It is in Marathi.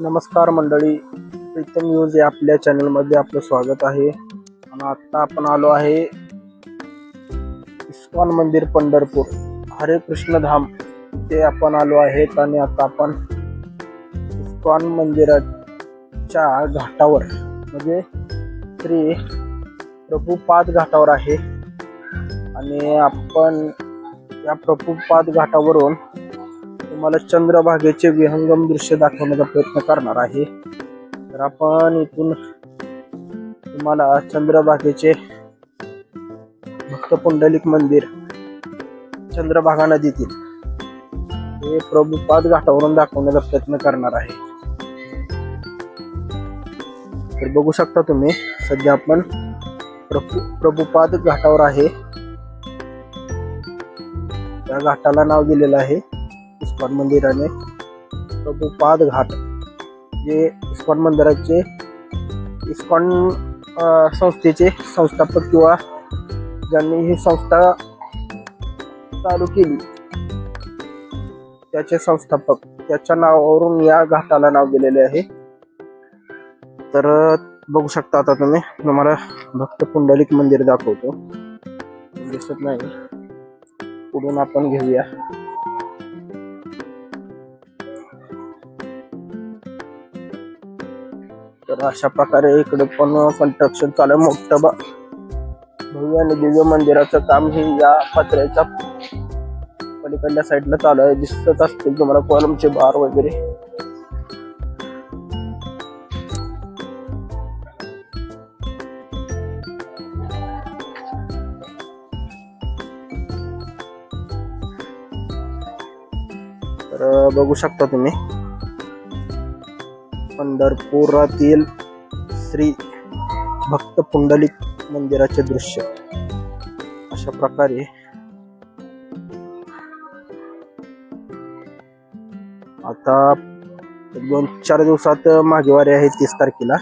नमस्कार मंडळी प्रीतम न्यूज या आपल्या चॅनलमध्ये आपलं स्वागत आहे. आणि आता आपण आलो आहे इस्कॉन मंदिर पंढरपूर हरे कृष्ण धाम ते आपण आलो आहेत. आणि आता आपण इस्कॉन मंदिराच्या घाटावर म्हणजे श्री प्रभुपाद घाटावर आहे. आणि आपण या प्रभुपाद घाटावरून तुम्हाला चंद्रभागेचे विहंगम दृश्य दाखवण्याचा प्रयत्न करणार आहे. तर आपण इथून तुम्हाला चंद्रभागेचे भक्त पुंडलिक मंदिर चंद्रभागा नदीतील हे प्रभुपाद घाटावरून दाखवण्याचा प्रयत्न करणार आहे. तर बघू शकता तुम्ही सध्या आपण प्रभु प्रभुपाद घाटावर आहे. त्या घाटाला नाव दिलेलं आहे. इस्कॉन मंदिराने प्रभुपाद घाट जे इस्कॉन मंदिराचे इस्कॉन संस्थेचे संस्थापक किंवा ज्यांनी ही संस्था चालू केली त्याचे संस्थापक त्याच्या नावावरून या घाटाला नाव दिलेले आहे. तर बघू शकता आता तुम्ही तुम्हाला भक्त पुंडलिक मंदिर दाखवतो. दिसत नाही. पुढून आपण घेऊया. तर अशा प्रकारे इकडे पण कन्स्ट्रक्शन चालू आहे. मोठं ब- भव्य आणि दिव्य मंदिराचं काम हे या पत्र्याच्या पलीकडल्या साईडला चालू आहे. दिसत असतील तुम्हाला कॉलमचे बार वगैरे. तर बघू शकता तुम्ही. पंढरपुरातील श्री भक्त पुंडलिक मंदिराचे दृश्य. अशा प्रकारे आता दोन चार दिवसात मागेवारी आहे तीस तारखेला.